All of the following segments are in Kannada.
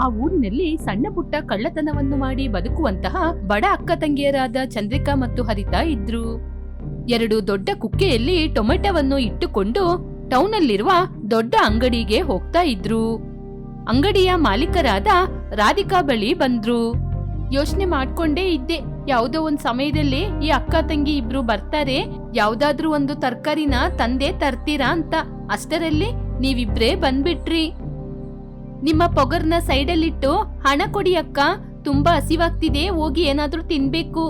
ಆ ಊರಿನಲ್ಲಿ ಸಣ್ಣ ಪುಟ್ಟ ಕಳ್ಳತನವನ್ನು ಮಾಡಿ ಬದುಕುವಂತಹ ಬಡ ಅಕ್ಕ ತಂಗಿಯರಾದ ಚಂದ್ರಿಕಾ ಮತ್ತು ಹರಿತಾ ಇದ್ರು. ಎರಡು ದೊಡ್ಡ ಕುಕ್ಕೆಯಲ್ಲಿ ಟೊಮೆಟೊವನ್ನು ಇಟ್ಟುಕೊಂಡು ಟೌನಲ್ಲಿರುವ ದೊಡ್ಡ ಅಂಗಡಿಗೆ ಹೋಗ್ತಾ ಇದ್ರು. ಅಂಗಡಿಯ ಮಾಲೀಕರಾದ ರಾಧಿಕಾ ಬಳಿ ಬಂದ್ರು. ಯೋಚನೆ ಮಾಡ್ಕೊಂಡೇ ಇದ್ದೆ, ಯಾವುದೋ ಒಂದ್ ಸಮಯದಲ್ಲಿ ಈ ಅಕ್ಕ ತಂಗಿ ಇಬ್ರು ಬರ್ತಾರೆ, ಯಾವ್ದಾದ್ರೂ ಒಂದು ತರ್ಕಾರಿನ ತಂದೆ ತರ್ತೀರಾ ಅಂತ. ಅಷ್ಟರಲ್ಲಿ ನೀವಿಬ್ರೇ ಬಂದ್ಬಿಟ್ರಿ. ನಿಮ್ಮ ಪೊಗರ್ನ ಸೈಡಲ್ಲಿಟ್ಟು ಹಣ ಕೊಡಿ ಅಕ್ಕ. ತುಂಬಾ ಹಸಿವಾಗ್ತಿದೆ, ಹೋಗಿ ಏನಾದ್ರೂ ತಿನ್ಬೇಕು.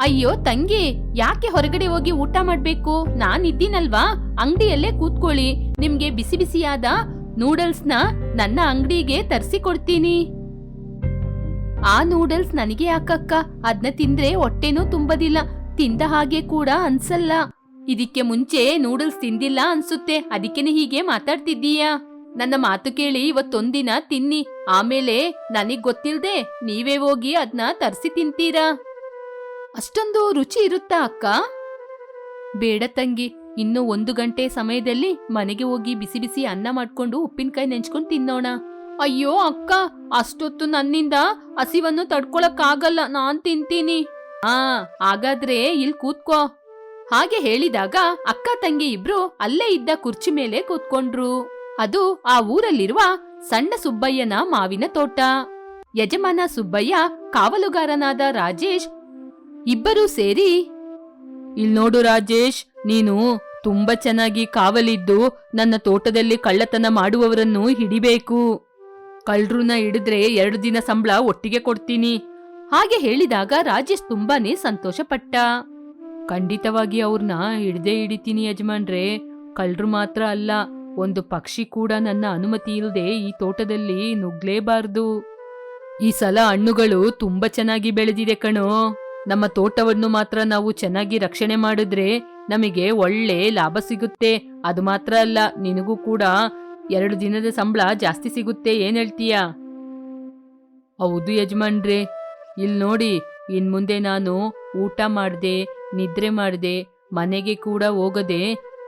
ಅಯ್ಯೋ ತಂಗಿ, ಯಾಕೆ ಹೊರಗಡೆ ಹೋಗಿ ಊಟ ಮಾಡ್ಬೇಕು? ನಾನ್ ಇದ್ದೀನಲ್ವಾ ಅಂಗಡಿಯಲ್ಲೇ ಕೂತ್ಕೊಳ್ಳಿ. ನಿಮ್ಗೆ ಬಿಸಿ ಬಿಸಿಯಾದ ನೂಡಲ್ಸ್ನ ನನ್ನ ಅಂಗಡಿಗೆ ತರಿಸಿ ಕೊಡ್ತೀನಿ ಆ ನೂಡಲ್ಸ್ ನನಗೆ ಯಾಕಕ್ಕ? ಅದ್ನ ತಿಂದ್ರೆ ಹೊಟ್ಟೆನೂ ತುಂಬದಿಲ್ಲ. ತಿಂದ ಹಾಗೆ ಕೂಡ ಅನ್ಸಲ್ಲ. ಇದಕ್ಕೆ ಮುಂಚೆ ನೂಡಲ್ಸ್ ತಿಂದಿಲ್ಲ ಅನ್ಸುತ್ತೆ. ಅದಕ್ಕೇನೆ ಹೀಗೆ ಮಾತಾಡ್ತಿದ್ದೀಯಾ? ನನ್ನ ಮಾತು ಕೇಳಿ ಇವತ್ತೊಂದಿನ ತಿನ್ನಿ. ಆಮೇಲೆ ನನಗ್ ಗೊತ್ತಿಲ್ದೆ ನೀವೇ ಹೋಗಿ ಅದ್ನ ತರಿಸಿ ತಿಂತೀರಾ? ಅಷ್ಟೊಂದು ರುಚಿ ಇರುತ್ತಾ ಅಕ್ಕ? ಬೇಡ ತಂಗಿ, ಇನ್ನು ಒಂದು ಗಂಟೆ ಸಮಯದಲ್ಲಿ ಮನೆಗೆ ಹೋಗಿ ಬಿಸಿ ಬಿಸಿ ಅನ್ನ ಮಾಡ್ಕೊಂಡು ಉಪ್ಪಿನಕಾಯಿ ನೆಂಚ್ಕೊಂಡು ತಿನ್ನೋಣ. ಅಯ್ಯೋ ಅಕ್ಕ, ಅಷ್ಟೊತ್ತು ನನ್ನಿಂದ ಹಸಿವನ್ನು ತಡ್ಕೊಳಕ್ಕಾಗಲ್ಲ, ನಾನ್ ತಿಂತೀನಿ. ಆ ಹಾಗಾದ್ರೆ ಇಲ್ ಕೂತ್ಕೋ. ಹಾಗೆ ಹೇಳಿದಾಗ ಅಕ್ಕ ತಂಗಿ ಇಬ್ರು ಅಲ್ಲೇ ಇದ್ದ ಕುರ್ಚಿ ಮೇಲೆ ಕೂತ್ಕೊಂಡ್ರು. ಅದು ಆ ಊರಲ್ಲಿರುವ ಸಣ್ಣ ಸುಬ್ಬಯ್ಯನ ಮಾವಿನ ತೋಟ. ಯಜಮಾನ ಸುಬ್ಬಯ್ಯ ಕಾವಲುಗಾರನಾದ ರಾಜೇಶ್, ಇಬ್ಬರೂ ಸೇರಿ ಇಲ್ ನೋಡು ರಾಜೇಶ್, ನೀನು ತುಂಬಾ ಚೆನ್ನಾಗಿ ಕಾವಲಿದ್ದು ನನ್ನ ತೋಟದಲ್ಲಿ ಕಳ್ಳತನ ಮಾಡುವವರನ್ನು ಹಿಡಿಬೇಕು. ಕಳ್ಳರನ್ನ ಹಿಡಿದ್ರೆ ಎರಡು ದಿನ ಸಂಬಳ ಒಟ್ಟಿಗೆ ಕೊಡ್ತೀನಿ. ಹಾಗೆ ಹೇಳಿದಾಗ ರಾಜೇಶ್ ತುಂಬಾನೇ ಸಂತೋಷಪಟ್ಟ. ಖಂಡಿತವಾಗಿ ಅವ್ರನ್ನ ಹಿಡ್ದೇ ಹಿಡಿತೀನಿ ಯಜಮಾನ್ರೆ ಕಳ್ರು ಮಾತ್ರ ಅಲ್ಲ ಒಂದು ಪಕ್ಷಿ ಕೂಡ ನನ್ನ ಅನುಮತಿ ಇಲ್ಲದೆ ಈ ತೋಟದಲ್ಲಿ ನುಗ್ಲೇಬಾರ್ದು. ಈ ಸಲ ಹಣ್ಣುಗಳು ತುಂಬಾ ಚೆನ್ನಾಗಿ ಬೆಳೆದಿದೆ ಕಣೋ. ನಮ್ಮ ತೋಟವನ್ನು ಮಾತ್ರ ನಾವು ಚೆನ್ನಾಗಿ ರಕ್ಷಣೆ ಮಾಡಿದ್ರೆ ನಮಗೆ ಒಳ್ಳೆ ಲಾಭ ಸಿಗುತ್ತೆ. ಅದು ಮಾತ್ರ ಅಲ್ಲ, ನಿನಗೂ ಕೂಡ ಎರಡು ದಿನದ ಸಂಬಳ ಜಾಸ್ತಿ ಸಿಗುತ್ತೆ, ಏನ್ ಹೇಳ್ತೀಯ? ಹೌದು ಯಜಮಾನ್ರೆ. ಇಲ್ಲಿ ನೋಡಿ ಇನ್ ಮುಂದೆ ನಾನು ಊಟ ಮಾಡಿದೆ, ನಿದ್ರೆ ಮಾಡಿದೆ, ಮನೆಗೆ ಕೂಡ ಹೋಗದೆ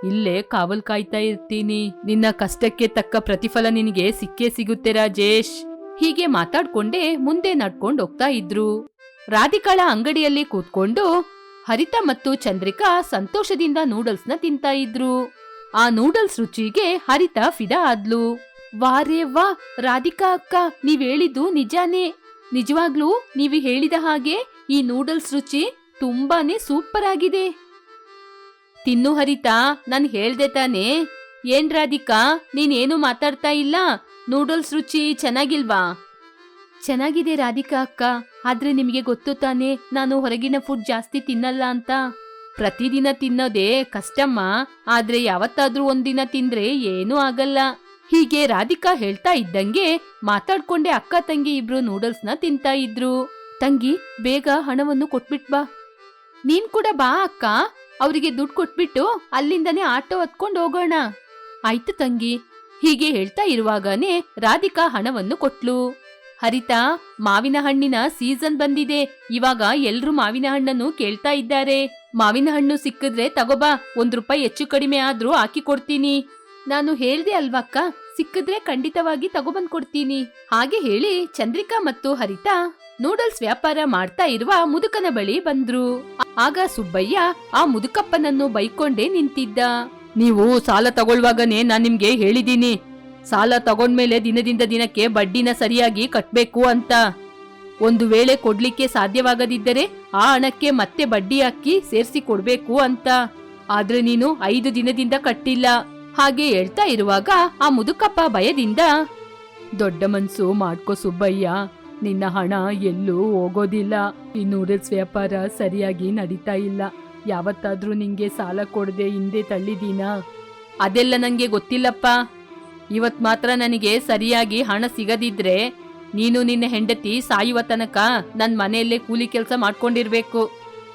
ಇಲ್ಲೇ ಕಾವಲ್ ಕಾಯ್ತಾ ಇರ್ತೀನಿ. ನಿನ್ನ ಕಷ್ಟಕ್ಕೆ ತಕ್ಕ ಪ್ರತಿಫಲ ನಿನಗೆ ಸಿಕ್ಕೇ ಸಿಗುತ್ತೆ ರಾಜೇಶ್. ಹೀಗೆ ಮಾತಾಡ್ಕೊಂಡೇ ಮುಂದೆ ನಡ್ಕೊಂಡು ಹೋಗ್ತಾ ಇದ್ರು. ರಾಧಿಕಾಳ ಅಂಗಡಿಯಲ್ಲಿ ಕೂತ್ಕೊಂಡು ಹರಿತ ಮತ್ತು ಚಂದ್ರಿಕಾ ಸಂತೋಷದಿಂದ ನೂಡಲ್ಸ್ನ ತಿಂತಾ ಇದ್ರು. ಆ ನೂಡಲ್ಸ್ ರುಚಿಗೆ ಹರಿತ ಫಿದಾ ಆದ್ಲು. ವಾರೇ ವಾ, ರಾಧಿಕಾ ಅಕ್ಕ, ನೀವ್ ಹೇಳಿದ್ದು ನಿಜಾನೇ. ನಿಜವಾಗ್ಲೂ ನೀವು ಹೇಳಿದ ಹಾಗೆ ಈ ನೂಡಲ್ಸ್ ರುಚಿ ತುಂಬಾನೇ ಸೂಪರ್ ಆಗಿದೆ. ತಿನ್ನು ಹರಿತಾ, ನಾನ್ ಹೇಳ್ದೆ ತಾನೇ. ಏನ್ ರಾಧಿಕಾ, ನೀನೇನು ಮಾತಾಡ್ತಾ ಇಲ್ಲ? ನೂಡಲ್ಸ್ ರುಚಿ ಚೆನ್ನಾಗಿಲ್ವಾ? ಚೆನ್ನಾಗಿದೆ ರಾಧಿಕಾ ಅಕ್ಕ. ಆದ್ರೆ ನಿಮಗೆ ಗೊತ್ತು ತಾನೇ, ನಾನು ಹೊರಗಿನ ಫುಡ್ ಜಾಸ್ತಿ ತಿನ್ನಲ್ಲ ಅಂತ. ಪ್ರತಿದಿನ ತಿನ್ನೋದೇ ಕಷ್ಟಮ್ಮ. ಆದ್ರೆ ಯಾವತ್ತಾದ್ರೂ ಒಂದಿನ ತಿಂದ್ರೆ ಏನೂ ಆಗಲ್ಲ. ಹೀಗೆ ರಾಧಿಕಾ ಹೇಳ್ತಾ ಇದ್ದಂಗೆ ಮಾತಾಡ್ಕೊಂಡೆ ಅಕ್ಕ ತಂಗಿ ಇಬ್ರು ನೂಡಲ್ಸ್ನ ತಿಂತಾ ಇದ್ರು. ತಂಗಿ, ಬೇಗ ಹಣವನ್ನು ಕೊಟ್ಬಿಟ್ ಬಾ. ನೀನ್ ಕೂಡ ಬಾ ಅಕ್ಕ. ಅವರಿಗೆ ದುಡ್ಡು ಕೊಟ್ಬಿಟ್ಟು ಅಲ್ಲಿಂದನೇ ಆಟೋ ಹತ್ಕೊಂಡು ಹೋಗೋಣ. ಆಯ್ತು ತಂಗಿ. ಹೀಗೆ ಹೇಳ್ತಾ ಇರುವಾಗನೇ ರಾಧಿಕಾ ಹಣವನ್ನು ಕೊಟ್ಲು. ಹರಿತಾ, ಮಾವಿನ ಹಣ್ಣಿನ ಸೀಸನ್ ಬಂದಿದೆ. ಇವಾಗ ಎಲ್ರೂ ಮಾವಿನ ಹಣ್ಣನ್ನು ಕೇಳ್ತಾ ಇದ್ದಾರೆ. ಮಾವಿನ ಹಣ್ಣು ಸಿಕ್ಕಿದ್ರೆ ತಗೋಬಾ, ಒಂದ್ ರೂಪಾಯಿ ಹೆಚ್ಚು ಕಡಿಮೆ ಆದ್ರೂ ಹಾಕಿ ಕೊಡ್ತೀನಿ. ನಾನು ಹೇಳ್ದೆ ಅಲ್ವಕ್ಕ, ಸಿಕ್ಕಿದ್ರೆ ಖಂಡಿತವಾಗಿ ತಗೊಬಂದ್ ಕೊಡ್ತೀನಿ. ಹಾಗೆ ಹೇಳಿ ಚಂದ್ರಿಕಾ ಮತ್ತು ಹರಿತಾ ನೂಡಲ್ಸ್ ವ್ಯಾಪಾರ ಮಾಡ್ತಾ ಇರುವ ಮುದುಕನ ಬಳಿ ಬಂದ್ರು. ಆಗ ಸುಬ್ಬಯ್ಯ ಆ ಮುದುಕಪ್ಪನನ್ನು ಬೈಕೊಂಡೇ ನಿಂತಿದ್ದ. ನೀವು ಸಾಲ ತಗೊಳ್ವಾಗನೇ ನಾನ್ ನಿಮ್ಗೆ ಹೇಳಿದ್ದೀನಿ ಸಾಲ ತಗೊಂಡ್ಮೇಲೆ ದಿನದಿಂದ ದಿನಕ್ಕೆ ಬಡ್ಡಿನ ಸರಿಯಾಗಿ ಕಟ್ಬೇಕು ಅಂತ. ಒಂದು ವೇಳೆ ಕೊಡ್ಲಿಕ್ಕೆ ಸಾಧ್ಯವಾಗದಿದ್ದರೆ ಆ ಹಣಕ್ಕೆ ಮತ್ತೆ ಬಡ್ಡಿ ಹಾಕಿ ಸೇರ್ಸಿ ಕೊಡ್ಬೇಕು ಅಂತ. ಆದ್ರೆ ನೀನು ಐದು ದಿನದಿಂದ ಕಟ್ಟಿಲ್ಲ. ಹಾಗೆ ಹೇಳ್ತಾ ಇರುವಾಗ ಆ ಮುದುಕಪ್ಪ ಭಯದಿಂದ, ದೊಡ್ಡ ಮನ್ಸು ಮಾಡ್ಕೋ ಸುಬ್ಬಯ್ಯ. ನಿನ್ನ ಹಣ ಎಲ್ಲೂ ಹೋಗೋದಿಲ್ಲ. ಈ ನೂಡಲ್ಸ್ ವ್ಯಾಪಾರ ಸರಿಯಾಗಿ ನಡೀತಾ ಇಲ್ಲ. ಯಾವತ್ತಾದ್ರೂ ನಿಂಗೆ ಸಾಲ ಕೊಡದೆ ಹಿಂದೆ ತಳ್ಳಿದೀನಾ? ಅದೆಲ್ಲ ನಂಗೆ ಗೊತ್ತಿಲ್ಲಪ್ಪ. ಇವತ್ ಮಾತ್ರ ನನಗೆ ಸರಿಯಾಗಿ ಹಣ ಸಿಗದಿದ್ರೆ ನೀನು ನಿನ್ನ ಹೆಂಡತಿ ಸಾಯುವ ತನಕ ನನ್ ಮನೆಯಲ್ಲೇ ಕೂಲಿ ಕೆಲಸ ಮಾಡ್ಕೊಂಡಿರ್ಬೇಕು.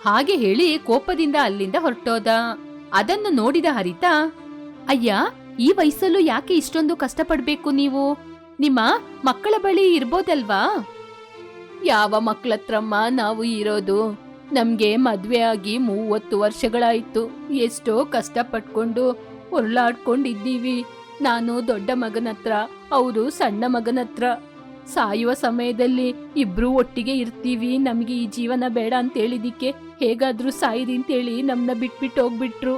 ಹಾಗೆ ಹೇಳಿ ಕೋಪದಿಂದ ಅಲ್ಲಿಂದ ಹೊರಟೋದ. ಅದನ್ನು ನೋಡಿದ ಹರಿತ, ಅಯ್ಯ, ಈ ವಯಸ್ಸಲ್ಲೂ ಯಾಕೆ ಇಷ್ಟೊಂದು ಕಷ್ಟಪಡ್ಬೇಕು ನೀವು? ನಿಮ್ಮ ಮಕ್ಕಳ ಬಳಿ ಇರ್ಬೋದಲ್ವಾ? ಯಾವ ಮಕ್ಕಳತ್ರಮ್ಮ ನಾವು ಇರೋದು? ನಮ್ಗೆ ಮದ್ವೆ ಆಗಿ ಮೂವತ್ತು ವರ್ಷಗಳಾಯ್ತು. ಎಷ್ಟೋ ಕಷ್ಟಪಟ್ಕೊಂಡು ಹೊರಳಾಡ್ಕೊಂಡಿದ್ದೀವಿ ನಾನು ದೊಡ್ಡ ಮಗನತ್ರ, ಅವರು ಸಣ್ಣ ಮಗನ ಹತ್ರ ಸಾಯುವ ಸಮಯದಲ್ಲಿ ಇಬ್ರು ಒಟ್ಟಿಗೆ ಇರ್ತೀವಿ. ನಮಗೆ ಈ ಜೀವನ ಬೇಡ ಅಂತ ಹೇಳಿದಿಕ್ಕೆ ಹೇಗಾದ್ರೂ ಸಾಯಿರಿ ಅಂತೇಳಿ ನಮ್ಮನ್ನ ಬಿಟ್ಬಿಟ್ಟು ಹೋಗ್ಬಿಟ್ರು.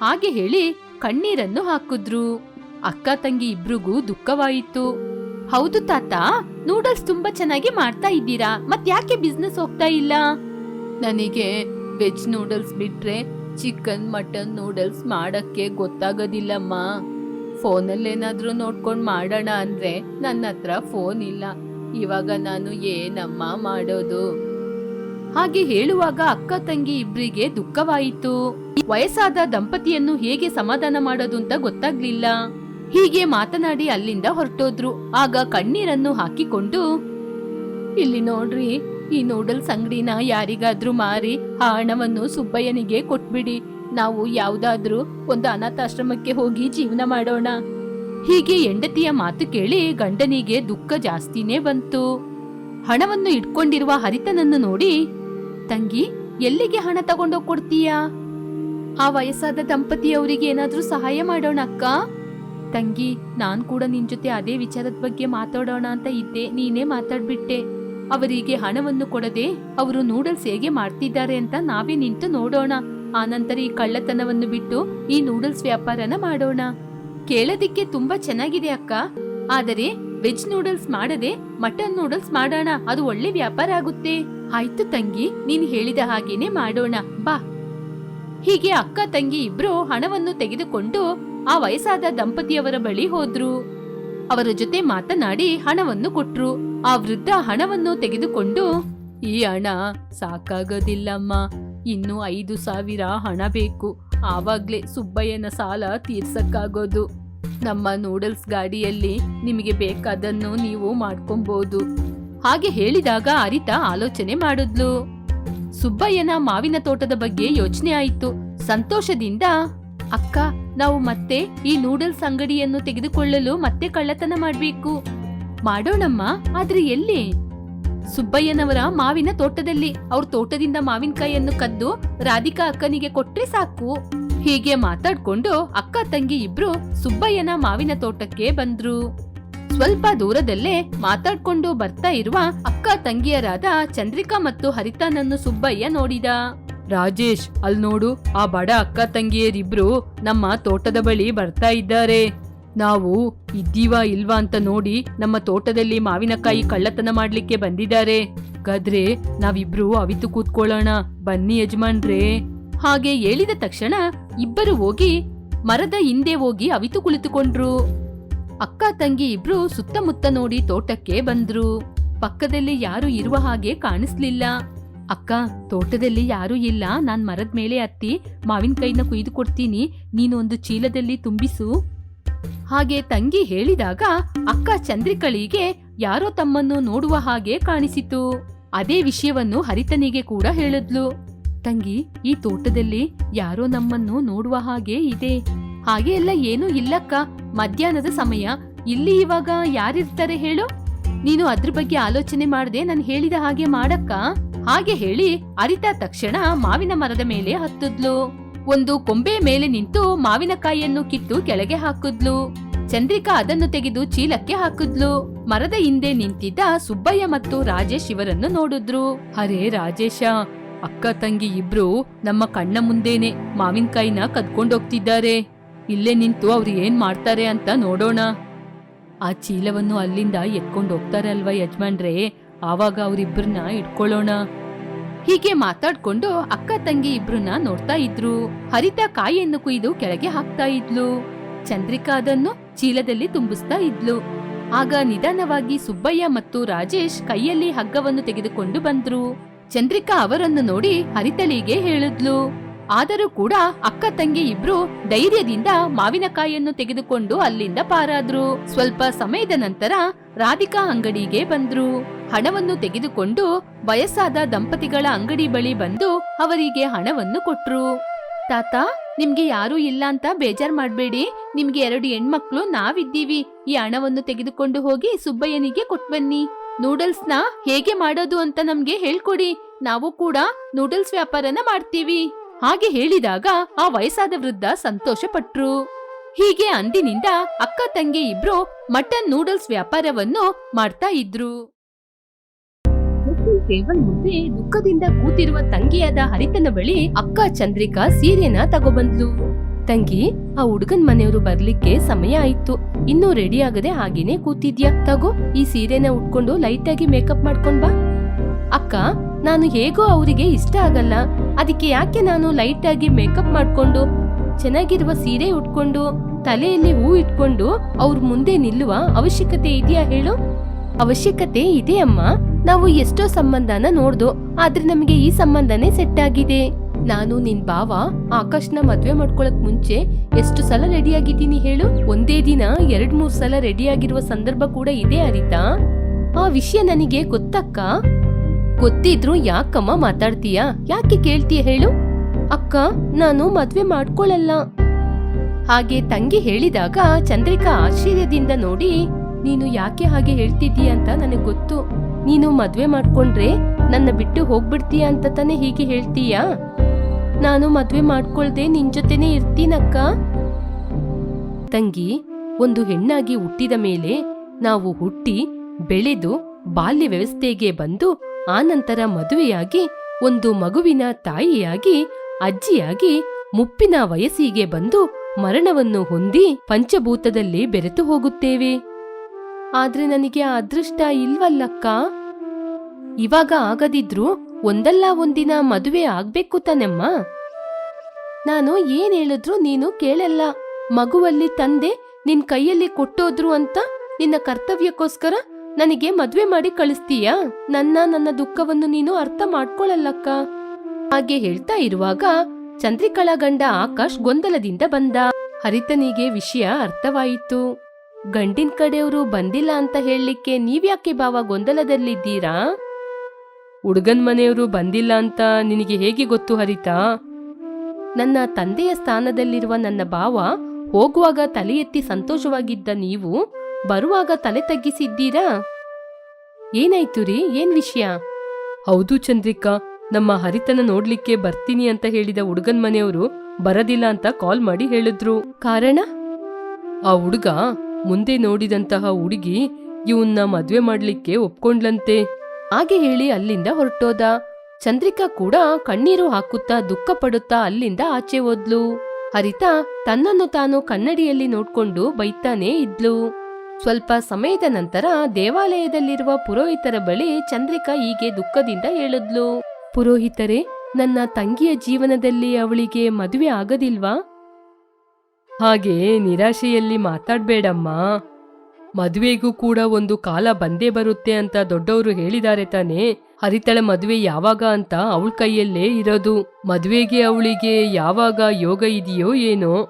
ಹಾಗೆ ಹೇಳಿ ಕಣ್ಣೀರನ್ನು ಹಾಕಿದ್ರು. ಅಕ್ಕ ತಂಗಿ ಇಬ್ರಿಗೂ ದುಃಖವಾಯಿತು. ಹೌದು ತಾತ ನೂಡಲ್ಸ್ ತುಂಬಾ ಚೆನ್ನಾಗಿ ಮಾಡ್ತಾ ಇದ್ದೀರಾ, ಮತ್ ಯಾಕೆ ಬಿಸ್ನೆಸ್ ಹೋಗ್ತಾ ಇಲ್ಲ? ನನಗೆ ವೆಜ್ ನೂಡಲ್ಸ್ ಬಿಟ್ರೆ ಚಿಕನ್ ಮಟನ್ ನೂಡಲ್ಸ್ ಮಾಡಕ್ಕೆ ಗೊತ್ತಾಗೋದಿಲ್ಲಮ್ಮ. ಫೋನಲ್ಲೇನಾದ್ರೂ ನೋಡ್ಕೊಂಡು ಮಾಡೋಣ ಅಂದ್ರೆ ನನ್ನ ಹತ್ರ ಫೋನ್ ಇಲ್ಲ. ಇವಾಗ ನಾನು ಏನಮ್ಮ ಮಾಡೋದು? ಹಾಗೆ ಹೇಳುವಾಗ ಅಕ್ಕ ತಂಗಿ ಇಬ್ರಿಗೆ ದುಃಖವಾಯಿತು. ವಯಸ್ಸಾದ ದಂಪತಿಯನ್ನು ಹೇಗೆ ಸಮಾಧಾನ ಮಾಡೋದು ಅಂತ ಗೊತ್ತಾಗ್ಲಿಲ್ಲ. ಹೀಗೆ ಮಾತನಾಡಿ ಅಲ್ಲಿಂದ ಹೊರಟೋದ್ರು. ಆಗ ಕಣ್ಣೀರನ್ನು ಹಾಕಿಕೊಂಡು, ಇಲ್ಲಿ ನೋಡ್ರಿ, ಈ ನೂಡಲ್ಸ್ ಅಂಗಡಿನ ಯಾರಿಗಾದ್ರೂ ಮಾರಿ, ಆ ಹಣವನ್ನು ಸುಬ್ಬಯ್ಯನಿಗೆ ಕೊಟ್ಬಿಡಿ. ನಾವು ಯಾವುದಾದ್ರೂ ಒಂದು ಅನಾಥಾಶ್ರಮಕ್ಕೆ ಹೋಗಿ ಜೀವನ ಮಾಡೋಣ. ಹೀಗೆ ಹೆಂಡತಿಯ ಮಾತು ಕೇಳಿ ಗಂಡನಿಗೆ ದುಃಖ ಜಾಸ್ತಿನೇ ಬಂತು. ಹಣವನ್ನು ಇಟ್ಕೊಂಡಿರುವ ಹರಿತನನ್ನು ನೋಡಿ, ತಂಗಿ, ಎಲ್ಲಿಗೆ ಹಣ ತಗೊಂಡೋಗ್ ಕೊಡ್ತೀಯಾ? ಆ ವಯಸ್ಸಾದ ದಂಪತಿಯವರಿಗೆ ಏನಾದ್ರೂ ಸಹಾಯ ಮಾಡೋಣ ಅಕ್ಕ ತಂಗಿ, ನಾನ್ ಕೂಡ ನಿನ್ ಜೊತೆ ಅದೇ ವಿಚಾರದ ಬಗ್ಗೆ ಮಾತಾಡೋಣ ಅಂತ ಇದ್ದೆ. ನೀನೇ ಮಾತಾಡ್ಬಿಟ್ಟೆ. ಅವರಿಗೆ ಹಣವನ್ನು ಕೊಡದೆ ಅವರು ನೂಡಲ್ಸ್ ಹೇಗೆ ಮಾಡ್ತಿದ್ದಾರೆ ಅಂತ ನಾವೇ ನಿಂತು ನೋಡೋಣ. ಆನಂತರ ಈ ಕಳ್ಳತನವನ್ನು ಬಿಟ್ಟು ಈ ನೂಡಲ್ಸ್ ವ್ಯಾಪಾರನ ಮಾಡೋಣ. ಕೇಳೋದಿಕ್ಕೆ ತುಂಬಾ ಚೆನ್ನಾಗಿದೆ ಅಕ್ಕ. ಆದರೆ ವೆಜ್ ನೂಡಲ್ಸ್ ಮಾಡದೆ ಮಟನ್ ನೂಡಲ್ಸ್ ಮಾಡೋಣ. ಅದು ಒಳ್ಳೆ ವ್ಯಾಪಾರ ಆಗುತ್ತೆ. ಆಯ್ತು ತಂಗಿ, ನೀನ್ ಹೇಳಿದ ಹಾಗೇನೆ ಮಾಡೋಣ. ಬಾ. ಹೀಗೆ ಅಕ್ಕ, ತಂಗಿ ಇಬ್ರು ಹಣವನ್ನು ತೆಗೆದುಕೊಂಡು ಆ ವಯಸ್ಸಾದ ದಂಪತಿಯವರ ಬಳಿ ಹೋದ್ರು. ಅವರ ಜೊತೆ ಮಾತನಾಡಿ ಹಣವನ್ನು ಕೊಟ್ರು. ಆ ವೃದ್ಧ ಹಣವನ್ನು ತೆಗೆದುಕೊಂಡು, ಈ ಹಣ ಸಾಕಾಗೋದಿಲ್ಲಮ್ಮ. ಇನ್ನು ಐದು ಸಾವಿರ ಹಣ ಬೇಕು. ಆವಾಗ್ಲೇ ಸುಬ್ಬಯ್ಯನ ಸಾಲ ತೀರ್ಸಕ್ಕಾಗೋದು. ನಮ್ಮ ನೂಡಲ್ಸ್ ಗಾಡಿಯಲ್ಲಿ ನಿಮಗೆ ಬೇಕಾದನ್ನು ನೀವು ಮಾಡ್ಕೊಬಹುದು ಹಾಗೆ ಹೇಳಿದಾಗ ಅರಿತ ಆಲೋಚನೆ ಮಾಡಿದ್ಲು. ಸುಬ್ಬಯ್ಯನ ಮಾವಿನ ತೋಟದ ಬಗ್ಗೆ ಯೋಚನೆ ಆಯಿತು. ಸಂತೋಷದಿಂದ ಅಕ್ಕ, ನಾವು ಮತ್ತೆ ಈ ನೂಡಲ್ಸ್ ಅಂಗಡಿಯನ್ನು ತೆಗೆದುಕೊಳ್ಳಲು ಮತ್ತೆ ಕಳ್ಳತನ ಮಾಡಬೇಕು. ಮಾಡೋಣಮ್ಮ, ಆದ್ರೆ ಎಲ್ಲಿ? ಸುಬ್ಬಯ್ಯನವರ ಮಾವಿನ ತೋಟದಲ್ಲಿ. ಅವ್ರ ತೋಟದಿಂದ ಮಾವಿನಕಾಯಿಯನ್ನು ಕದ್ದು ರಾಧಿಕಾ ಅಕ್ಕನಿಗೆ ಕೊಟ್ರೆ ಸಾಕು. ಹೀಗೆ ಮಾತಾಡ್ಕೊಂಡು ಅಕ್ಕ, ತಂಗಿ ಇಬ್ರು ಸುಬ್ಬಯ್ಯನ ಮಾವಿನ ತೋಟಕ್ಕೆ ಬಂದ್ರು. ಸ್ವಲ್ಪ ದೂರದಲ್ಲೇ ಮಾತಾಡ್ಕೊಂಡು ಬರ್ತಾ ಇರುವ ಅಕ್ಕ, ತಂಗಿಯರಾದ ಚಂದ್ರಿಕಾ ಮತ್ತು ಹರಿತಾನನ್ನು ಸುಬ್ಬಯ್ಯ ನೋಡಿದ. ರಾಜೇಶ್ ಅಲ್ ನೋಡು, ಆ ಬಡ ಅಕ್ಕ ತಂಗಿಯರಿಬ್ರು ನಮ್ಮ ತೋಟದ ಬಳಿ ಬರ್ತಾ ಇದ್ದಾರೆ. ನಾವು ಇದ್ದೀವಾ ಇಲ್ವಾ ಅಂತ ನೋಡಿ ನಮ್ಮ ತೋಟದಲ್ಲಿ ಮಾವಿನಕಾಯಿ ಕಳ್ಳತನ ಮಾಡ್ಲಿಕ್ಕೆ ಬಂದಿದ್ದಾರೆ. ಗದ್ರೆ ನಾವಿಬ್ರು ಅವಿತು ಕೂತ್ಕೊಳ್ಳೋಣ, ಬನ್ನಿ ಯಜಮಾನ್ರೇ. ಹಾಗೆ ಹೇಳಿದ ತಕ್ಷಣ ಇಬ್ಬರು ಹೋಗಿ ಮರದ ಹಿಂದೆ ಹೋಗಿ ಅವಿತು ಕುಳಿತುಕೊಂಡ್ರು. ಅಕ್ಕ ತಂಗಿ ಇಬ್ರು ಸುತ್ತಮುತ್ತ ನೋಡಿ ತೋಟಕ್ಕೆ ಬಂದ್ರು. ಪಕ್ಕದಲ್ಲಿ ಯಾರು ಇರುವ ಹಾಗೆ ಕಾಣಿಸ್ಲಿಲ್ಲ. ಅಕ್ಕ, ತೋಟದಲ್ಲಿ ಯಾರೂ ಇಲ್ಲ. ನಾನ್ ಮರದ ಮೇಲೆ ಹತ್ತಿ ಮಾವಿನಕಾಯಿನ ಕುಯ್ದು ಕೊಡ್ತೀನಿ. ನೀನು ಒಂದು ಚೀಲದಲ್ಲಿ ತುಂಬಿಸು. ಹಾಗೆ ತಂಗಿ ಹೇಳಿದಾಗ ಅಕ್ಕ ಚಂದ್ರಿಕಳಿಗೆ ಯಾರೋ ತಮ್ಮನ್ನು ನೋಡುವ ಹಾಗೆ ಕಾಣಿಸಿತು. ಅದೇ ವಿಷಯವನ್ನು ಹರಿತನಿಗೆ ಕೂಡ ಹೇಳಿದ್ಲು. ತಂಗಿ, ಈ ತೋಟದಲ್ಲಿ ಯಾರೋ ನಮ್ಮನ್ನು ನೋಡುವ ಹಾಗೆ ಇದೆ. ಹಾಗೆ ಎಲ್ಲ ಏನೂ ಇಲ್ಲಕ್ಕ. ಮಧ್ಯಾಹ್ನದ ಸಮಯ. ಇಲ್ಲಿ ಇವಾಗ ಯಾರಿರ್ತಾರೆ ಹೇಳು? ನೀನು ಅದ್ರ ಬಗ್ಗೆ ಆಲೋಚನೆ ಮಾಡದೆ ನಾನು ಹೇಳಿದ ಹಾಗೆ ಮಾಡಕ್ಕ. ಹಾಗೆ ಹೇಳಿ ಅರಿತ ತಕ್ಷಣ ಮಾವಿನ ಮರದ ಮೇಲೆ ಹತ್ತಿದ್ಲು. ಒಂದು ಕೊಂಬೆ ಮೇಲೆ ನಿಂತು ಮಾವಿನಕಾಯಿಯನ್ನು ಕಿತ್ತು ಕೆಳಗೆ ಹಾಕಿದ್ಲು. ಚಂದ್ರಿಕಾ ಅದನ್ನು ತೆಗೆದು ಚೀಲಕ್ಕೆ ಹಾಕಿದ್ಲು. ಮರದ ಹಿಂದೆ ನಿಂತಿದ್ದ ಸುಬ್ಬಯ್ಯ ಮತ್ತು ರಾಜೇಶ್ ಇವರನ್ನು ನೋಡಿದ್ರು. ಅರೇ ರಾಜೇಶ, ಅಕ್ಕ ತಂಗಿ ಇಬ್ರು ನಮ್ಮ ಕಣ್ಣ ಮುಂದೇನೆ ಮಾವಿನಕಾಯಿನ ಕದ್ಕೊಂಡೋಗ್ತಿದ್ದಾರೆ ಇಲ್ಲೇ ನಿಂತು ಅವ್ರು ಏನ್ ಮಾಡ್ತಾರೆ ಅಂತ ನೋಡೋಣ. ಆ ಚೀಲವನ್ನು ಅಲ್ಲಿಂದ ಎತ್ಕೊಂಡು ಹೋಗ್ತಾರೆ ಅಲ್ವಾ ಯಜಮಾನ್ರೇ? ಆವಾಗ ಅವರಿಬ್ಬರನ್ನ ಇಟ್ಕೊಳ್ಳೋಣ. ಹೀಗೆ ಮಾತಾಡ್ಕೊಂಡು ಅಕ್ಕ ತಂಗಿ ಇಬ್ರನ್ನ ನೋಡ್ತಾ ಇದ್ರು. ಹರಿತ ಕಾಯಿಯನ್ನು ಕುಯ್ದು ಕೆಳಗೆ ಹಾಕ್ತಾ ಇದ್ಲು. ಚಂದ್ರಿಕಾ ಅದನ್ನು ಚೀಲದಲ್ಲಿ ತುಂಬಿಸ್ತಾ ಇದ್ಲು. ಆಗ ನಿಧಾನವಾಗಿ ಸುಬ್ಬಯ್ಯ ಮತ್ತು ರಾಜೇಶ್ ಕೈಯಲ್ಲಿ ಹಗ್ಗವನ್ನು ತೆಗೆದುಕೊಂಡು ಬಂದ್ರು. ಚಂದ್ರಿಕಾ ಅವರನ್ನು ನೋಡಿ ಹರಿತಳಿಗೆ ಹೇಳಿದ್ಲು. ಆದರೂ ಕೂಡ ಅಕ್ಕ ತಂಗಿ ಇಬ್ರು ಧೈರ್ಯದಿಂದ ಮಾವಿನಕಾಯಿಯನ್ನು ತೆಗೆದುಕೊಂಡು ಅಲ್ಲಿಂದ ಪಾರಾದ್ರು. ಸ್ವಲ್ಪ ಸಮಯದ ನಂತರ ರಾಧಿಕಾ ಅಂಗಡಿಗೆ ಬಂದ್ರು. ಹಣವನ್ನು ತೆಗೆದುಕೊಂಡು ವಯಸ್ಸಾದ ದಂಪತಿಗಳ ಅಂಗಡಿ ಬಳಿ ಬಂದು ಅವರಿಗೆ ಹಣವನ್ನು ಕೊಟ್ರು. ತಾತ, ನಿಮ್ಗೆ ಯಾರೂ ಇಲ್ಲ ಅಂತ ಬೇಜಾರ್ ಮಾಡ್ಬೇಡಿ. ನಿಮ್ಗೆ ಎರಡು ಹೆಣ್ಮಕ್ಳು ನಾವಿದ್ದೀವಿ. ಈ ಹಣವನ್ನು ತೆಗೆದುಕೊಂಡು ಹೋಗಿ ಸುಬ್ಬಯ್ಯನಿಗೆ ಕೊಟ್ಬನ್ನಿ ನೂಡಲ್ಸ್ನ ಹೇಗೆ ಮಾಡೋದು ಅಂತ ನಮ್ಗೆ ಹೇಳ್ಕೊಡಿ. ನಾವು ಕೂಡ ನೂಡಲ್ಸ್ ವ್ಯಾಪಾರನ ಮಾಡ್ತೀವಿ. ಹಾಗೆ ಹೇಳಿದಾಗ ಆ ವಯಸ್ಸಾದ ವೃದ್ಧ ಸಂತೋಷ ಪಟ್ರು ಹೀಗೆ ಅಂದಿನಿಂದ ಅಕ್ಕ ತಂಗಿ ಇಬ್ರು ಮಟನ್ ನೂಡಲ್ಸ್ ವ್ಯಾಪಾರವನ್ನು ಮಾಡ್ತಾ ಇದ್ರು. ಟೇಬಲ್ ಮುಂದೆ ದುಃಖದಿಂದ ಕೂತಿರುವ ತಂಗಿಯಾದ ಹರಿತನ ಬಳಿ ಅಕ್ಕ ಚಂದ್ರಿಕಾ ಸೀರೆನ ತಗೊಬಂದ್ಲು. ತಂಗಿ, ಆ ಹುಡುಗನ್ ಮನೆಯವರು ಬರ್ಲಿಕ್ಕೆ ಸಮಯ ಆಯ್ತು. ಇನ್ನೂ ರೆಡಿ ಆಗದೆ ಹಾಗೇನೆ ಕೂತಿದ್ಯಾ? ತಗೋ, ಈ ಸೀರೆನ ಉಟ್ಕೊಂಡು ಲೈಟ್ ಆಗಿ ಮೇಕಪ್ ಮಾಡ್ಕೊಂಡ್ ಬಾ. ಅಕ್ಕ, ನಾನು ಹೇಗೋ ಅವರಿಗೆ ಇಷ್ಟ ಆಗಲ್ಲ. ಅದಕ್ಕೆ ಯಾಕೆ ನಾನು ಲೈಟ್ ಆಗಿ ಮೇಕಪ್ ಮಾಡ್ಕೊಂಡು ಚೆನ್ನಾಗಿರುವ ಸೀರೆ ಉಟ್ಕೊಂಡು, ತಲೆಯಲ್ಲಿ ಹೂ ಇಟ್ಕೊಂಡು ಅವ್ರ ಮುಂದೆ ನಿಲ್ಲುವ ಅವಶ್ಯಕತೆ ಇದೆಯಾ ಹೇಳು? ಅವಶ್ಯಕತೆ ಇದೆ ಅಮ್ಮ. ನಾವು ಎಷ್ಟೋ ಸಂಬಂಧನ ನೋಡ್ದು, ಆದ್ರೆ ನಮಗೆ ಈ ಸಂಬಂಧನೇ ಸೆಟ್ ಆಗಿದೆ. ನಾನು ನಿನ್ ಬಾವ ಆಕಾಶ್ನ ಮದ್ವೆ ಮಾಡ್ಕೊಳಕ್ ಮುಂಚೆ ಎಷ್ಟು ಸಲ ರೆಡಿ ಆಗಿದ್ದೀನಿ ಹೇಳು? ಒಂದೇ ದಿನ ಎರಡ್ ಮೂರ್ ಸಲ ರೆಡಿ ಆಗಿರುವ ಸಂದರ್ಭ ಕೂಡ ಇದೆ ಅರಿತಾ? ಆ ವಿಷಯ ನನಗೆ ಗೊತ್ತಕ್ಕ? ಗೊತ್ತಿದ್ರು ಯಾಕಮ್ಮ ಮಾತಾಡ್ತೀಯಾ? ಯಾಕೆ ಕೇಳ್ತೀಯ ಹೇಳು? ಅಕ್ಕ, ನಾನು ಮದ್ವೆ ಮಾಡ್ಕೊಳ್ಳಲ್ಲ ಹಾಗೆ ತಂಗಿ ಹೇಳಿದಾಗ ಚಂದ್ರಿಕಾ ಆಶ್ಚರ್ಯದಿಂದ ನೋಡಿ, ನೀನು ಯಾಕೆ ಹಾಗೆ ಹೇಳ್ತಿದ್ದೀಯ ಅಂತ ನನಗೆ ಗೊತ್ತು. ನೀನು ಮದ್ವೆ ಮಾಡ್ಕೊಂಡ್ರೆ ನನ್ನ ಬಿಟ್ಟು ಹೋಗ್ಬಿಡ್ತೀಯ ಅಂತ ತಾನೇ ಹೀಗೆ ಹೇಳ್ತೀಯಾ? ನಾನು ಮದ್ವೆ ಮಾಡ್ಕೊಳ್ದೆ ನಿನ್ ಜೊತೆನೆ ಇರ್ತೀನಕ್ಕ ತಂಗಿ ಒಂದು ಹೆಣ್ಣಾಗಿ ಹುಟ್ಟಿದ ಮೇಲೆ ನಾವು ಹುಟ್ಟಿ ಬೆಳೆದು ಬಾಲ್ಯ ವ್ಯವಸ್ಥೆಗೆ ಬಂದು ಆನಂತರ ಮದುವೆಯಾಗಿ ಒಂದು ಮಗುವಿನ ತಾಯಿಯಾಗಿ ಅಜ್ಜಿಯಾಗಿ ಮುಪ್ಪಿನ ವಯಸ್ಸಿಗೆ ಬಂದು ಮರಣವನ್ನು ಹೊಂದಿ ಪಂಚಭೂತದಲ್ಲಿ ಬೆರೆತು ಹೋಗುತ್ತೇವೆ. ಆದ್ರೆ ನನಗೆ ಅದೃಷ್ಟ ಇಲ್ವಲ್ಲಕ್ಕ? ಇವಾಗ ಆಗದಿದ್ರು ಒಂದಲ್ಲ ಒಂದಿನ ಮದುವೆ ಆಗ್ಬೇಕು ತಾನೆಮ್ಮ. ನಾನು ಏನ್ ಹೇಳಿದ್ರು ನೀನು ಕೇಳಲ್ಲ. ಮಗುವಲ್ಲಿ ತಂದೆ ನಿನ್ ಕೈಯಲ್ಲಿ ಕೊಟ್ಟೋದ್ರು ಅಂತ ನಿನ್ನ ಕರ್ತವ್ಯಕ್ಕೋಸ್ಕರ ನನಗೆ ಮದ್ವೆ ಮಾಡಿ ಕಳಿಸ್ತೀಯಾ? ನನ್ನ ನನ್ನ ದುಃಖವನ್ನು ನೀನು ಅರ್ಥ ಮಾಡ್ಕೊಳ್ಳಲ್ಲಕ್ಕ ಹಾಗೆ ಹೇಳ್ತಾ ಇರುವಾಗ ಚಂದ್ರಿಕಳ ಗಂಡ ಆಕಾಶ್ ಗೊಂದಲದಿಂದ ಬಂದ. ಹರಿತನಿಗೆ ವಿಷಯ ಅರ್ಥವಾಯಿತು. ಗಂಡಿನ ಕಡೆಯವರು ಬಂದಿಲ್ಲ ಅಂತ ಹೇಳಲಿಕ್ಕೆ ನೀವ್ಯಾಕೆ ಬಾವ ಗೊಂದಲದಲ್ಲಿದ್ದೀರಾ? ಹುಡುಗನ್ ಮನೆಯವರು ಬಂದಿಲ್ಲ ಅಂತ ನಿನಗೆ ಹೇಗೆ ಗೊತ್ತು ಹರಿತಾ? ನನ್ನ ತಂದೆಯ ಸ್ಥಾನದಲ್ಲಿರುವ ನನ್ನ ಭಾವ ಹೋಗುವಾಗ ತಲೆ ಎತ್ತಿ ಸಂತೋಷವಾಗಿದ್ದ ನೀವು ಬರುವಾಗ ತಲೆ ತಗ್ಗಿಸಿದ್ದೀರಾ? ಏನಾಯ್ತು ರೀ? ಏನ್ ವಿಷಯ? ಹೌದು ಚಂದ್ರಿಕಾ ನಮ್ಮ ಹರಿತನ ನೋಡ್ಲಿಕ್ಕೆ ಬರ್ತೀನಿ ಅಂತ ಹೇಳಿದ ಹುಡುಗನ್ ಮನೆಯವರು ಬರದಿಲ್ಲ ಅಂತ ಕಾಲ್ ಮಾಡಿ ಹೇಳಿದ್ರು. ಕಾರಣ? ಆ ಹುಡುಗ ಮುಂದೆ ನೋಡಿದಂತಹ ಹುಡುಗಿ ಇವನ್ನ ಮದ್ವೆ ಮಾಡ್ಲಿಕ್ಕೆ ಒಪ್ಕೊಂಡ್ಲಂತೆ. ಹಾಗೆ ಹೇಳಿ ಅಲ್ಲಿಂದ ಹೊರಟೋದ. ಚಂದ್ರಿಕಾ ಕೂಡ ಕಣ್ಣೀರು ಹಾಕುತ್ತಾ ದುಃಖ ಪಡುತ್ತಾ ಅಲ್ಲಿಂದ ಆಚೆ ಹೋದ್ಲು. ಹರಿತಾ ತನ್ನನ್ನು ತಾನು ಕನ್ನಡಿಯಲ್ಲಿ ನೋಡ್ಕೊಂಡು ಬೈತಾನೇ ಇದ್ಲು. ಸ್ವಲ್ಪ ಸಮಯದ ನಂತರ ದೇವಾಲಯದಲ್ಲಿರುವ ಪುರೋಹಿತರ ಬಳಿ ಚಂದ್ರಿಕಾ ಹೀಗೆ ದುಃಖದಿಂದ ಹೇಳಿದ್ಲು. ಪುರೋಹಿತರೆ, ನನ್ನ ತಂಗಿಯ ಜೀವನದಲ್ಲಿ ಅವಳಿಗೆ ಮದುವೆ ಆಗದಿಲ್ವಾ? ಹಾಗೆ ನಿರಾಶೆಯಲ್ಲಿ ಮಾತಾಡ್ಬೇಡಮ್ಮ. ಮದುವೆಗೂ ಕೂಡ ಒಂದು ಕಾಲ ಬಂದೇ ಬರುತ್ತೆ ಅಂತ ದೊಡ್ಡವರು ಹೇಳಿದ್ದಾರೆ ತಾನೇ. ಹರಿತಳ ಮದುವೆ ಯಾವಾಗ ಅಂತ ಅವಳ ಕೈಯಲ್ಲೇ ಇರೋದು. ಮದುವೆಗೆ ಅವಳಿಗೆ ಯಾವಾಗ ಯೋಗ ಇದೆಯೋ ಏನೋ.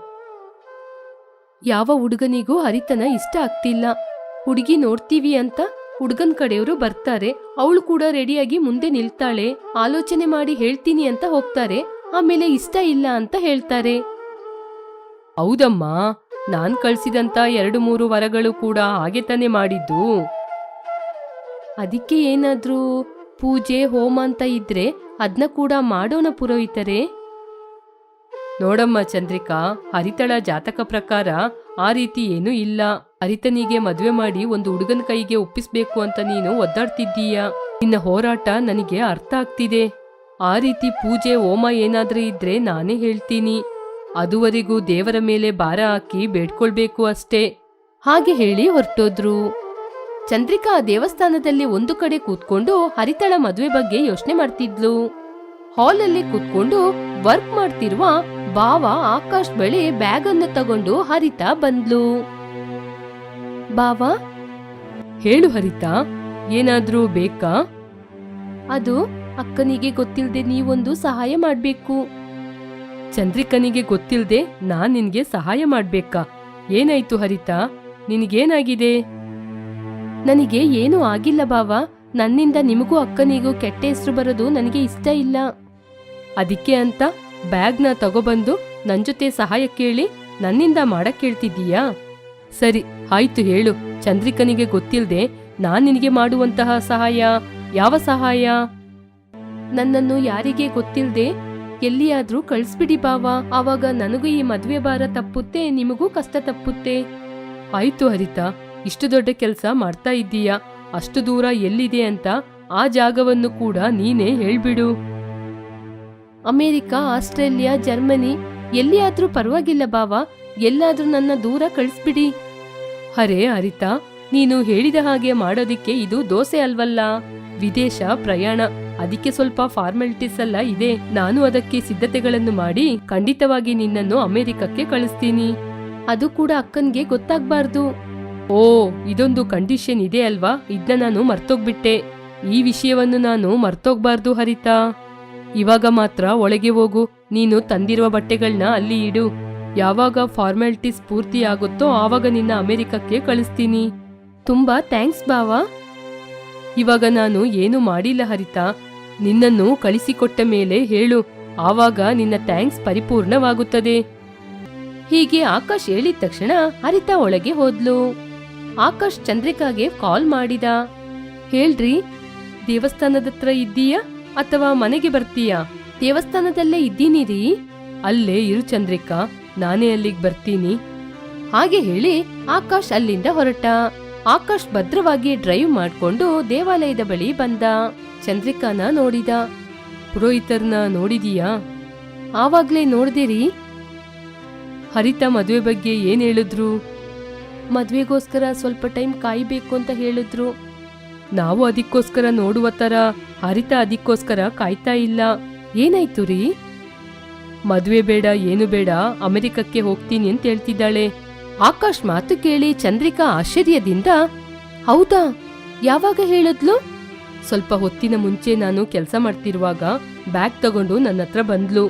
ಯಾವ ಹುಡುಗನಿಗೂ ಹರಿತನ ಇಷ್ಟ ಆಗ್ತಿಲ್ಲ. ಹುಡುಗಿ ನೋಡ್ತೀವಿ ಅಂತ ಹುಡುಗನ್ ಕಡೆಯವರು ಬರ್ತಾರೆ, ಅವಳು ಕೂಡ ರೆಡಿಯಾಗಿ ಮುಂದೆ ನಿಲ್ತಾಳೆ. ಆಲೋಚನೆ ಮಾಡಿ ಹೇಳ್ತೀನಿ ಅಂತ ಹೋಗ್ತಾರೆ, ಆಮೇಲೆ ಇಷ್ಟ ಇಲ್ಲ ಅಂತ ಹೇಳ್ತಾರೆ. ಹೌದಮ್ಮ, ನಾನ್ ಕಳ್ಸಿದಂತ ಎರಡು ಮೂರು ವರಗಳು ಕೂಡ ಹಾಗೆ ತಾನೇ ಮಾಡಿದ್ದು. ಅದಕ್ಕೆ ಏನಾದ್ರೂ ಪೂಜೆ, ಹೋಮ ಅಂತ ಇದ್ರೆ ಅದನ್ನ ಕೂಡ ಮಾಡೋಣ ಪುರೋಹಿತರೆ. ನೋಡಮ್ಮ ಚಂದ್ರಿಕಾ, ಹರಿತಳ ಜಾತಕ ಪ್ರಕಾರ ಆ ರೀತಿ ಏನೂ ಇಲ್ಲ. ಹರಿತನಿಗೆ ಮದುವೆ ಮಾಡಿ ಒಂದು ಹುಡುಗನ ಕೈಗೆ ಒಪ್ಪಿಸ್ಬೇಕು ಅಂತ ನೀನು ಒದ್ದಾಡ್ತಿದ್ದೀಯ? ನಿನ್ನ ಹೋರಾಟ ನನಗೆ ಅರ್ಥ ಆಗ್ತಿದೆ. ಆ ರೀತಿ ಪೂಜೆ ಹೋಮ ಏನಾದ್ರೂ ಇದ್ರೆ ನಾನೇ ಹೇಳ್ತೀನಿ. ಅದುವರೆಗೂ ದೇವರ ಮೇಲೆ ಭಾರ ಹಾಕಿ ಬೇಡ್ಕೊಳ್ಬೇಕು ಅಷ್ಟೇ. ಹಾಗೆ ಹೇಳಿ ಹೊರಟೋದ್ರು. ಚಂದ್ರಿಕಾ ದೇವಸ್ಥಾನದಲ್ಲಿ ಒಂದು ಕಡೆ ಕೂತ್ಕೊಂಡು ಹರಿತಳ ಮದುವೆ ಬಗ್ಗೆ ಯೋಚನೆ ಮಾಡ್ತಿದ್ಲು. ಹಾಲಲ್ಲಿ ಕೂತ್ಕೊಂಡು ವರ್ಕ್ ಮಾಡ್ತಿರುವ ಬಾವ ಆಕಾಶ್ ಬಳಿ ಬ್ಯಾಗ್ ಅನ್ನು ತಗೊಂಡು ಹರಿತಾ ಬಂದ್ಲು. ಬಾವ? ಹೇಳು ಹರಿತಾ ಏನಾದ್ರೂ ಬೇಕಾ? ಅದು ಅಕ್ಕನಿಗೆ ಗೊತ್ತಿಲ್ಲದೆ ನೀವೊಂದು ಸಹಾಯ ಮಾಡ್ಬೇಕು. ಚಂದ್ರಿಕನಿಗೆ ಗೊತ್ತಿಲ್ಲದೆ ನಾನ್ ನಿನ್ಗೆ ಸಹಾಯ ಮಾಡ್ಬೇಕಾ? ಏನಾಯ್ತು ಹರಿತಾ? ನಿನಗೇನಾಗಿದೆ? ನನಗೆ ಏನೂ ಆಗಿಲ್ಲ ಬಾವ. ನನ್ನಿಂದ ನಿಮಗೂ ಅಕ್ಕನಿಗೂ ಕೆಟ್ಟ ಹೆಸರು ಬರೋದು ನನಗೆ ಇಷ್ಟ ಇಲ್ಲ. ಅದಕ್ಕೆ ಅಂತ ಬ್ಯಾಗ್ನ ತಗೊಬಂದು ನನ್ ಜೊತೆ ಸಹಾಯ ಕೇಳಿ ನನ್ನಿಂದ ಮಾಡಕ್ ಕೇಳ್ತಿದ್ದೀಯಾ? ಸರಿ, ಆಯ್ತು ಹೇಳು. ಚಂದ್ರಿಕನಿಗೆ ಗೊತ್ತಿಲ್ಲದೆ ನಾನ್ ನಿನಗೆ ಮಾಡುವಂತಹ ಸಹಾಯ, ಯಾವ ಸಹಾಯ? ನನ್ನನ್ನು ಯಾರಿಗೆ ಗೊತ್ತಿಲ್ಲದೆ ಎಲ್ಲಿಯಾದ್ರೂ ಕಳಿಸ್ಬಿಡಿ ಬಾವಾ ಆವಾಗ ನನಗೂ ಈ ಮದ್ವೆ ಭಾರ ತಪ್ಪುತ್ತೆ, ನಿಮಗೂ ಕಷ್ಟ ತಪ್ಪುತ್ತೆ. ಆಯ್ತು ಹರಿತಾ, ಇಷ್ಟು ದೊಡ್ಡ ಕೆಲಸ ಮಾಡ್ತಾ ಇದ್ದೀಯಾ. ಅಷ್ಟು ದೂರ ಎಲ್ಲಿದೆ ಅಂತ ಆ ಜಾಗವನ್ನು ಕೂಡ ನೀನೇ ಹೇಳ್ಬಿಡು. ಅಮೆರಿಕ, ಆಸ್ಟ್ರೇಲಿಯಾ, ಜರ್ಮನಿ, ಎಲ್ಲಿಯಾದ್ರೂ ಪರವಾಗಿಲ್ಲ ಬಾವಾ ಎಲ್ಲಾದ್ರೂ ನನ್ನ ದೂರ ಕಳಿಸ್ಬಿಡಿ. ಹರೇ ಹರಿತಾ ನೀನು ಹೇಳಿದ ಹಾಗೆ ಮಾಡೋದಿಕ್ಕೆ ಇದು ದೋಸೆ ಅಲ್ವಲ್ಲ? ವಿದೇಶ, ಪ್ರಯಾಣ, ಅದಕ್ಕೆ ಸ್ವಲ್ಪ ಫಾರ್ಮಾಲಿಟೀಸ್ ಎಲ್ಲ ಇದೆ. ನಾನು ಅದಕ್ಕೆ ಸಿದ್ಧತೆಗಳನ್ನು ಮಾಡಿ ಖಂಡಿತವಾಗಿ ನಿನ್ನನ್ನು ಅಮೆರಿಕಕ್ಕೆ ಕಳಿಸ್ತೀನಿ. ಅದು ಕೂಡ ಅಕ್ಕನ್ಗೆ ಗೊತ್ತಾಗ್ಬಾರ್ದು. ಓ, ಇದೊಂದು ಕಂಡೀಷನ್ ಇದೆ ಅಲ್ವಾ? ಇದನ್ನ ನಾನು ಮರ್ತೋಗ್ಬಿಟ್ಟೆ. ಈ ವಿಷಯವನ್ನು ನಾನು ಮರ್ತೋಗ್ಬಾರ್ದು ಹರಿತಾ. ಇವಾಗ ಮಾತ್ರ ಒಳಗೆ ಹೋಗು. ನೀನು ತಂದಿರುವ ಬಟ್ಟೆಗಳನ್ನ ಅಲ್ಲಿ ಇಡು. ಯಾವಾಗ ಫಾರ್ಮಾಲಿಟೀಸ್ ಪೂರ್ತಿ ಆಗುತ್ತೋ ಆವಾಗ ನಿನ್ನ ಅಮೆರಿಕಕ್ಕೆ ಕಳಿಸ್ತೀನಿ. ತುಂಬಾ ಥ್ಯಾಂಕ್ಸ್ ಬಾವಾ ಇವಾಗ ನಾನು ಏನು ಮಾಡಿಲ್ಲ ಹರಿತಾ. ನಿನ್ನನ್ನು ಕಳಿಸಿಕೊಟ್ಟ ಮೇಲೆ ಹೇಳು. ಆವಾಗ ನಿನ್ನ ಥ್ಯಾಂಕ್ಸ್ ಪರಿಪೂರ್ಣವಾಗುತ್ತದೆ. ಹೀಗೆ ಆಕಾಶ್ ಹೇಳಿದ ತಕ್ಷಣ ಹರಿತಾ ಒಳಗೆ ಹೋದ್ಲು. ಆಕಾಶ್ ಚಂದ್ರಿಕಾಗೆ ಕಾಲ್ ಮಾಡಿದ. ಹೇಳ್ರಿ, ದೇವಸ್ಥಾನದ ಹತ್ರ ಇದ್ದೀಯಾ ಅಥವಾ ಮನೆಗೆ ಬರ್ತೀಯಾ? ದೇವಸ್ಥಾನದಲ್ಲೇ ಇದ್ದೀನಿ ರೀ ಅಲ್ಲೇ ಇರು ಚಂದ್ರಿಕಾ. ನಾನೇ ಅಲ್ಲಿಗೆ ಬರ್ತೀನಿ. ಹಾಗೆ ಹೇಳಿ ಆಕಾಶ್ ಅಲ್ಲಿಂದ ಹೊರಟ. ಆಕಾಶ್ ಭದ್ರವಾಗಿ ಡ್ರೈವ್ ಮಾಡ್ಕೊಂಡು ದೇವಾಲಯದ ಬಳಿ ಬಂದ. ಚಂದ್ರಿಕಾನ ನೋಡಿದ. ಪುರೋಹಿತರ್ನ ನೋಡಿದೀಯಾ? ಆವಾಗ್ಲೇ ನೋಡ್ದಿರಿ. ಹರಿತ ಮದುವೆ ಬಗ್ಗೆ ಏನ್ ಹೇಳಿದ್ರು? ಮದ್ವೆಗೋಸ್ಕರ ಸ್ವಲ್ಪ ಟೈಮ್ ಕಾಯ್ಬೇಕು ಅಂತ ಹೇಳಿದ್ರು. ನಾವು ಅದಕ್ಕೋಸ್ಕರ ನೋಡುವ ತರ ಹರಿತ ಅದಕ್ಕೋಸ್ಕರ ಕಾಯ್ತಾ ಇಲ್ಲ. ಏನಾಯ್ತು ರೀ? ಮದ್ವೆ ಬೇಡ, ಏನು ಬೇಡ, ಅಮೆರಿಕಕ್ಕೆ ಹೋಗ್ತೀನಿ ಅಂತ ಹೇಳ್ತಿದ್ದಾಳೆ. ಆಕಾಶ್ ಮಾತು ಕೇಳಿ ಚಂದ್ರಿಕಾ ಆಶ್ಚರ್ಯದಿಂದ, ಹೌದಾ? ಯಾವಾಗ ಹೇಳಿದ್ಲು? ಸ್ವಲ್ಪ ಹೊತ್ತಿನ ಮುಂಚೆ ನಾನು ಕೆಲಸ ಮಾಡ್ತಿರುವಾಗ ಬ್ಯಾಗ್ ತಗೊಂಡು ನನ್ನ ಹತ್ರ ಬಂದ್ಲು.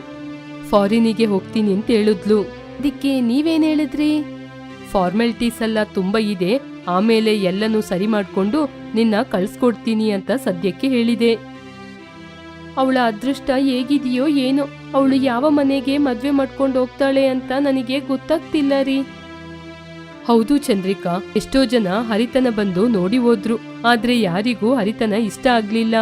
ಫಾರಿನಿಗೆ ಹೋಗ್ತೀನಿ ಅಂತ ಹೇಳಿದ್ಲು. ಅದಕ್ಕೆ ನೀವೇನ್ ಹೇಳಿದ್ರಿ? ಫಾರ್ಮಾಲಿಟೀಸ್ ಎಲ್ಲ ತುಂಬಾ ಇದೆ, ಆಮೇಲೆ ಎಲ್ಲನೂ ಸರಿ ಮಾಡ್ಕೊಂಡು ನಿನ್ನ ಕಳ್ಸ್ಕೊಡ್ತೀನಿ ಅಂತ ಸದ್ಯಕ್ಕೆ ಹೇಳಿದೆ. ಅವಳ ಅದೃಷ್ಟ ಹೇಗಿದೆಯೋ ಏನೋ. ಅವಳು ಯಾವ ಮನೆಗೆ ಮದ್ವೆ ಮಾಡ್ಕೊಂಡು ಹೋಗ್ತಾಳೆ ಅಂತ ನನಗೆ ಗೊತ್ತಾಗ್ತಿಲ್ಲ ರೀ. ಹೌದು ಚಂದ್ರಿಕಾ, ಎಷ್ಟೋ ಜನ ಹರಿತನ ಬಂದು ನೋಡಿ ಹೋದ್ರು. ಆದ್ರೆ ಯಾರಿಗೂ ಹರಿತನ ಇಷ್ಟ ಆಗ್ಲಿಲ್ಲ.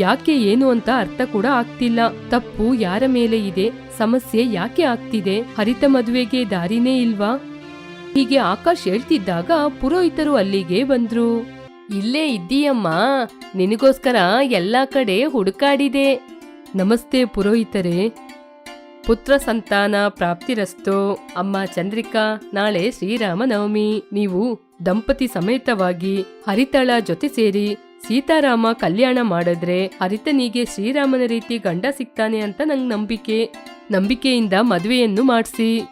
ಯಾಕೆ ಏನು ಅಂತ ಅರ್ಥ ಕೂಡ ಆಗ್ತಿಲ್ಲ. ತಪ್ಪು ಯಾರ ಮೇಲೆ ಇದೆ, ಸಮಸ್ಯೆ ಯಾಕೆ ಆಗ್ತಿದೆ, ಹರಿತ ಮದುವೆಗೆ ದಾರಿನೇ ಇಲ್ವಾ? ಹೀಗೆ ಆಕಾಶ್ ಹೇಳ್ತಿದ್ದಾಗ ಪುರೋಹಿತರು ಅಲ್ಲಿಗೆ ಬಂದ್ರು. ಇಲ್ಲೇ ಇದ್ದೀಯಮ್ಮ. ನಿನಗೋಸ್ಕರ ಎಲ್ಲಾ ಕಡೆ ಹುಡುಕಾಡಿದೆ. ನಮಸ್ತೆ ಪುರೋಹಿತರೇ. ಪುತ್ರ ಸಂತಾನ ಪ್ರಾಪ್ತಿರಸ್ತೋ. ಅಮ್ಮ ಚಂದ್ರಿಕಾ, ನಾಳೆ ಶ್ರೀರಾಮನವಮಿ. ನೀವು ದಂಪತಿ ಸಮೇತವಾಗಿ ಹರಿತಳ ಜೊತೆ ಸೇರಿ ಸೀತಾರಾಮ ಕಲ್ಯಾಣ ಮಾಡಿದ್ರೆ ಹರಿತನಿಗೆ ಶ್ರೀರಾಮನ ರೀತಿ ಗಂಡ ಸಿಗ್ತಾನೆ ಅಂತ ನಂಗ್ ನಂಬಿಕೆ. ನಂಬಿಕೆಯಿಂದ ಮದುವೆಯನ್ನು ಮಾಡಿಸಿ.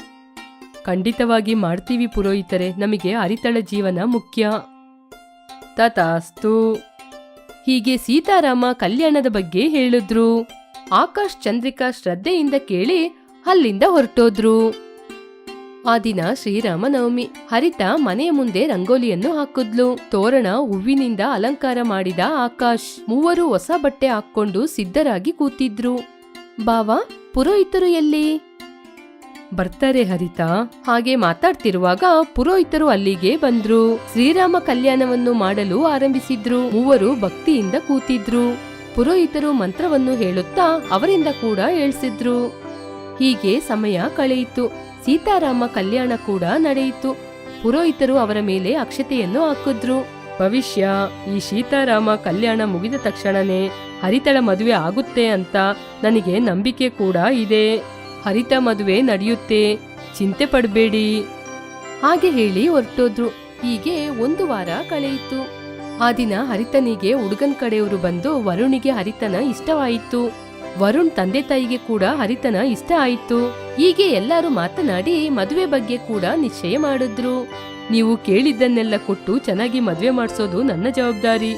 ಖಂಡಿತವಾಗಿ ಮಾಡ್ತೀವಿ ಪುರೋಹಿತರೆ. ನಮಗೆ ಹರಿತಳ ಜೀವನ ಮುಖ್ಯ. ತಥಾಸ್ತು. ಹೀಗೆ ಸೀತಾರಾಮ ಕಲ್ಯಾಣದ ಬಗ್ಗೆ ಹೇಳಿದ್ರು. ಆಕಾಶ್ ಚಂದ್ರಿಕಾ ಶ್ರದ್ಧೆಯಿಂದ ಕೇಳಿ ಅಲ್ಲಿಂದ ಹೊರಟೋದ್ರು. ಆ ದಿನ ಶ್ರೀರಾಮನವಮಿ. ಹರಿತ ಮನೆಯ ಮುಂದೆ ರಂಗೋಲಿಯನ್ನು ಹಾಕಿದ್ಲು. ತೋರಣ ಹೂವಿನಿಂದ ಅಲಂಕಾರ ಮಾಡಿದ ಆಕಾಶ್ ಮೂವರು ಹೊಸ ಬಟ್ಟೆ ಹಾಕೊಂಡು ಸಿದ್ಧರಾಗಿ ಕೂತಿದ್ರು. ಬಾವಾ, ಪುರೋಹಿತರು ಎಲ್ಲಿ? ಬರ್ತಾರೆ ಹರಿತಾ. ಹಾಗೆ ಮಾತಾಡ್ತಿರುವಾಗ ಪುರೋಹಿತರು ಅಲ್ಲಿಗೆ ಬಂದ್ರು. ಶ್ರೀರಾಮ ಕಲ್ಯಾಣವನ್ನು ಮಾಡಲು ಆರಂಭಿಸಿದ್ರು. ಮೂವರು ಭಕ್ತಿಯಿಂದ ಕೂತಿದ್ರು. ಪುರೋಹಿತರು ಮಂತ್ರವನ್ನು ಹೇಳುತ್ತಾ ಅವರಿಂದ ಕೂಡ ಏಳ್ಸಿದ್ರು. ಹೀಗೆ ಸಮಯ ಕಳೆಯಿತು. ಸೀತಾರಾಮ ಕಲ್ಯಾಣ ಕೂಡ ನಡೆಯಿತು. ಪುರೋಹಿತರು ಅವರ ಮೇಲೆ ಅಕ್ಷತೆಯನ್ನು ಹಾಕಿದ್ರು. ಭವಿಷ್ಯ, ಈ ಸೀತಾರಾಮ ಕಲ್ಯಾಣ ಮುಗಿದ ತಕ್ಷಣನೇ ಹರಿತಳ ಮದುವೆ ಆಗುತ್ತೆ ಅಂತ ನನಗೆ ನಂಬಿಕೆ ಕೂಡ ಇದೆ. ಹರಿತ ಮದುವೆ ನಡೆಯುತ್ತೆ. ಚಿಂತೆ ಪಡಬೇಡಿ. ಹಾಗೆ ಹೇಳಿ ಹೊರಟೋದ್ರು. ಹೀಗೆ ಒಂದು ವಾರ ಕಳೆಯಿತು. ಆ ದಿನ ಹರಿತನಿಗೆ ಹುಡುಗನ್ ಕಡೆಯವರು ಬಂದು ವರುಣಿಗೆ ಹರಿತನ ಇಷ್ಟವಾಯಿತು. ವರುಣ್ ತಂದೆ ತಾಯಿಗೆ ಕೂಡ ಹರಿತನ ಇಷ್ಟ ಆಯಿತು. ಹೀಗೆ ಎಲ್ಲರೂ ಮಾತನಾಡಿ ಮದುವೆ ಬಗ್ಗೆ ಕೂಡ ನಿಶ್ಚಯ ಮಾಡಿದ್ರು. ನೀವು ಕೇಳಿದ್ದನ್ನೆಲ್ಲ ಕೊಟ್ಟು ಚೆನ್ನಾಗಿ ಮದುವೆ ಮಾಡಿಸೋದು ನನ್ನ ಜವಾಬ್ದಾರಿ.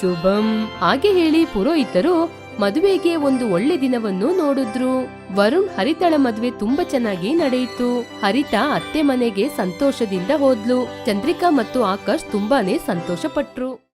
ಶುಭಂ. ಹಾಗೆ ಹೇಳಿ ಪುರೋಹಿತರು ಮದುವೆಗೆ ಒಂದು ಒಳ್ಳೆ ದಿನವನ್ನು ನೋಡಿದ್ರು. ವರುಣ್ ಹರಿತಳ ಮದುವೆ ತುಂಬಾ ಚೆನ್ನಾಗಿ ನಡೆಯಿತು. ಹರಿತ ಅತ್ತೆ ಮನೆಗೆ ಸಂತೋಷದಿಂದ ಹೋದ್ಲು. ಚಂದ್ರಿಕಾ ಮತ್ತು ಆಕಾಶ್ ತುಂಬಾನೇ ಸಂತೋಷ ಪಟ್ರು